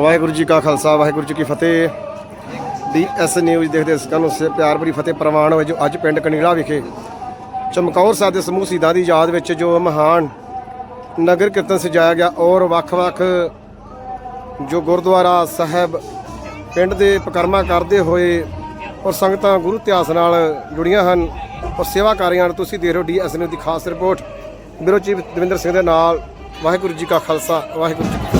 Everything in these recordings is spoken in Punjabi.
ਵਾਹਿਗੁਰੂ ਜੀ ਕਾ ਖਾਲਸਾ, ਵਾਹਿਗੁਰੂ ਜੀ ਕੀ ਫਤਿਹ। ਡੀ ਡੀਐਸ ਨਿਊਜ਼ ਦੇਖਦੇ ਦਰਸ਼ਕਾਂ ਨੂੰ ਸੇ ਪਿਆਰ ਭਰੀ ਫਤਿਹ ਪ੍ਰਵਾਨ ਹੋਏ ਜੋ ਅੱਜ ਪਿੰਡ ਕਨੀੜਾ ਵਿਖੇ ਚਮਕੌਰ ਸਾਹਿਬ ਦੇ ਸਮੂਹ ਸ਼ਹੀਦਾਂ ਦੀ ਯਾਦ ਵਿੱਚ ਜੋ ਮਹਾਨ ਨਗਰ ਕੀਰਤਨ ਸਜਾਇਆ ਗਿਆ ਔਰ ਵੱਖ-ਵੱਖ ਜੋ ਗੁਰਦੁਆਰਾ ਸਾਹਿਬ ਪਿੰਡ ਦੇ ਪਕਰਮਾ ਕਰਦੇ ਹੋਏ ਔਰ ਸੰਗਤਾਂ ਗੁਰੂ ਇਤਿਹਾਸ ਨਾਲ ਜੁੜੀਆਂ ਹਨ ਔਰ ਸੇਵਾ ਕਰ ਰਹੀਆਂ ਹਨ, ਤੁਸੀਂ ਦੇਖ ਰਹੇ ਹੋ ਡੀਐਸ ਨਿਊਜ਼ ਦੀ ਖਾਸ report. Bureau chief Davinder Singh ਦੇ ਨਾਲ ਵਾਹਿਗੁਰੂ ਜੀ ਕਾ ਖਾਲਸਾ, ਵਾਹਿਗੁਰੂ ਜੀ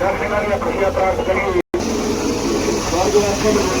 दर्शनार्थियों खुशियां प्राप्त करेंगे kalau kita sudah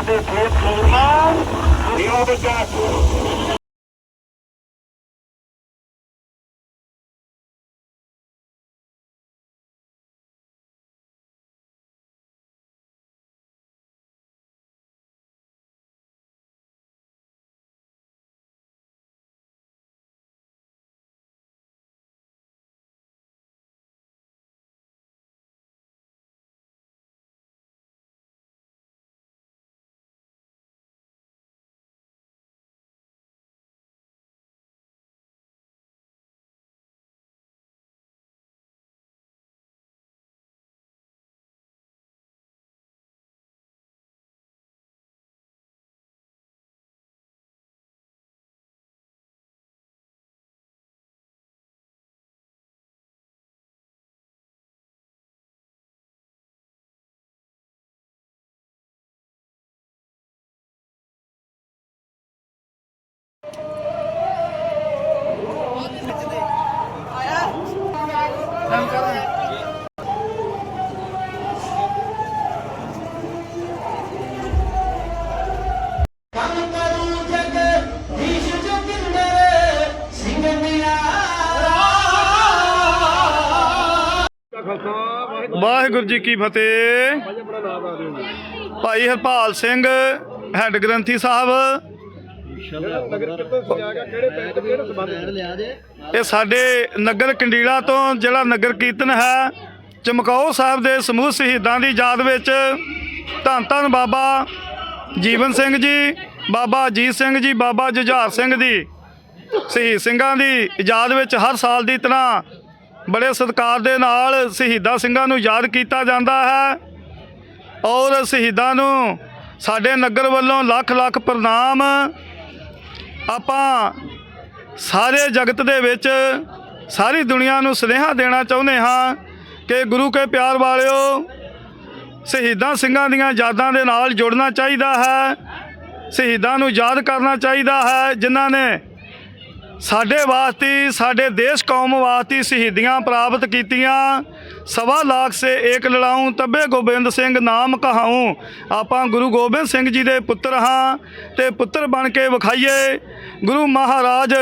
ਕਹੋ ਨਾ ਵਾਹਿਗੁਰੂ ਜੀ ਕੀ ਫਤਿਹ। ਭਾਈ ਹਰਪਾਲ ਸਿੰਘ, ਹੈੱਡ ਗ੍ਰੰਥੀ ਸਾਹਿਬ। ਇਹ ਸਾਡੇ ਨਗਰ ਕੰਡੀਲਾ ਤੋਂ ਜਿਹੜਾ ਨਗਰ ਕੀਰਤਨ ਹੈ। ਚਮਕੌਰ ਸਾਹਿਬ ਦੇ ਸਮੂਹ ਸ਼ਹੀਦਾਂ ਦੀ ਯਾਦ ਵਿੱਚ ਧੰਨ ਧੰਨ ਬਾਬਾ ਜੀਵਨ ਸਿੰਘ ਜੀ, ਬਾਬਾ ਅਜੀਤ ਸਿੰਘ ਜੀ, ਬਾਬਾ ਜੁਝਾਰ ਸਿੰਘ ਦੀ, ਸ਼ਹੀਦ ਸਿੰਘਾਂ ਦੀ ਯਾਦ ਵਿੱਚ ਹਰ ਸਾਲ ਦੀ ਤਰ੍ਹਾਂ ਬੜੇ ਸਤਿਕਾਰ ਦੇ ਨਾਲ ਸ਼ਹੀਦਾਂ ਸਿੰਘਾਂ ਨੂੰ ਯਾਦ ਕੀਤਾ ਜਾਂਦਾ ਹੈ ਔਰ ਸ਼ਹੀਦਾਂ ਨੂੰ ਸਾਡੇ ਨਗਰ ਵੱਲੋਂ ਲੱਖ ਲੱਖ ਪ੍ਰਣਾਮ। ਆਪਾਂ ਸਾਰੇ ਜਗਤ ਦੇ ਵਿੱਚ ਸਾਰੀ ਦੁਨੀਆ ਨੂੰ ਸੁਨੇਹਾ ਦੇਣਾ ਚਾਹੁੰਦੇ ਹਾਂ ਕਿ ਗੁਰੂ ਕੇ ਪਿਆਰ ਵਾਲਿਓ, ਸ਼ਹੀਦਾਂ ਸਿੰਘਾਂ ਦੀਆਂ ਯਾਦਾਂ ਦੇ ਨਾਲ ਜੁੜਨਾ ਚਾਹੀਦਾ ਹੈ, ਸ਼ਹੀਦਾਂ ਨੂੰ ਯਾਦ ਕਰਨਾ ਚਾਹੀਦਾ ਹੈ, ਜਿਨ੍ਹਾਂ ਨੇ ਸਾਡੇ ਵਾਸਤੇ, ਸਾਡੇ ਦੇਸ਼ ਕੌਮ ਵਾਸਤੇ ਸ਼ਹੀਦੀਆਂ ਪ੍ਰਾਪਤ ਕੀਤੀਆਂ। ਸਵਾ ਲੱਖ ਸੇ ਏਕ ਲੜਾਉਂ, ਤਬੇ ਗੋਬਿੰਦ ਸਿੰਘ ਨਾਮ ਕਹਾਉ। ਆਪਾਂ ਗੁਰੂ ਗੋਬਿੰਦ ਸਿੰਘ ਜੀ ਦੇ ਪੁੱਤਰ ਹਾਂ ਤੇ ਪੁੱਤਰ ਬਣ ਕੇ ਵਿਖਾਈਏ। ਗੁਰੂ ਮਹਾਰਾਜ,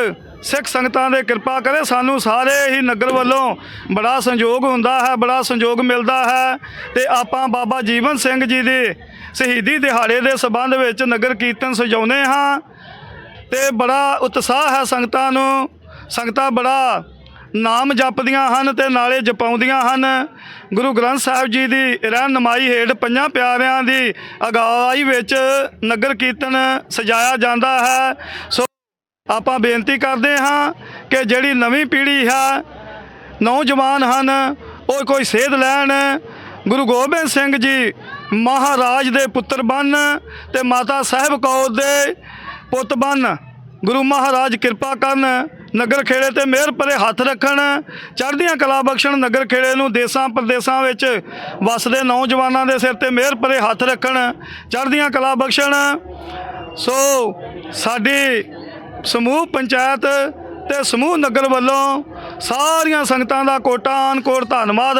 ਸਿੱਖ ਸੰਗਤਾਂ ਦੇ ਕਿਰਪਾ ਕਰੇ ਸਾਨੂੰ ਸਾਰੇ ਹੀ ਨਗਰ ਵੱਲੋਂ। ਬੜਾ ਸੰਯੋਗ ਹੁੰਦਾ ਹੈ, ਬੜਾ ਸੰਯੋਗ ਮਿਲਦਾ ਹੈ। ਤੇ ਆਪਾਂ ਬਾਬਾ ਜੀਵਨ ਸਿੰਘ ਜੀ ਦੇ ਸ਼ਹੀਦੀ ਦਿਹਾੜੇ ਦੇ ਸਬੰਧ ਵਿੱਚ ਨਗਰ ਕੀਰਤਨ ਸਜਾਉਂਦੇ ਹਾਂ। ਤੇ ਬੜਾ ਉਤਸ਼ਾਹ ਹੈ ਸੰਗਤਾਂ ਨੂੰ। ਸੰਗਤਾਂ ਬੜਾ ਨਾਮ ਜਪਦੀਆਂ ਹਨ ਤੇ ਨਾਲੇ ਜਪਾਉਂਦੀਆਂ ਹਨ। ਗੁਰੂ ਗ੍ਰੰਥ ਸਾਹਿਬ ਜੀ ਦੀ ਰਹਿਨਮਾਈ ਹੇਠ ਪੰਜਾਂ ਪਿਆਰਿਆਂ ਦੀ ਅਗਵਾਈ ਵਿੱਚ ਨਗਰ ਕੀਰਤਨ ਸਜਾਇਆ ਜਾਂਦਾ ਹੈ। ਸੋ ਆਪਾਂ ਬੇਨਤੀ ਕਰਦੇ ਹਾਂ ਕਿ ਜਿਹੜੀ ਨਵੀਂ ਪੀੜ੍ਹੀ ਹੈ, ਨੌਜਵਾਨ ਹਨ, ਉਹ ਕੋਈ ਸੇਧ ਲੈਣ। ਗੁਰੂ ਗੋਬਿੰਦ ਸਿੰਘ ਜੀ ਮਹਾਰਾਜ ਦੇ ਪੁੱਤਰ ਬਣ ਤੇ ਮਾਤਾ ਸਾਹਿਬ ਕੌਰ ਦੇ ਪੁੱਤ ਬਣ। ਗੁਰੂ ਮਹਾਰਾਜ ਕਿਰਪਾ ਕਰਨ। ਨਗਰ ਖੇੜੇ ਤੇ ਮਿਹਰ ਭਰੇ ਹੱਥ ਰੱਖਣ। ਚੜ੍ਹਦੀਆਂ ਕਲਾ ਬਖਸ਼ਣ ਨਗਰ ਖੇੜੇ ਨੂੰ ਦੇਸਾਂ ਪ੍ਰਦੇਸਾਂ ਵਿੱਚ ਵਸਦੇ ਨੌਜਵਾਨਾਂ ਦੇ ਸਿਰ ਤੇ ਮਿਹਰ ਭਰੇ ਹੱਥ ਰੱਖਣ। ਚੜ੍ਹਦੀਆਂ ਕਲਾ ਬਖਸ਼ਣ। ਸੋ ਸਾਡੀ ਸਮੂਹ ਪੰਚਾਇਤ ਤੇ ਸਮੂਹ ਨਗਰ ਵੱਲੋਂ ਸਾਰੀਆਂ ਸੰਗਤਾਂ ਦਾ ਕੋਟਾਨ ਕੋਟ ਧੰਨਵਾਦ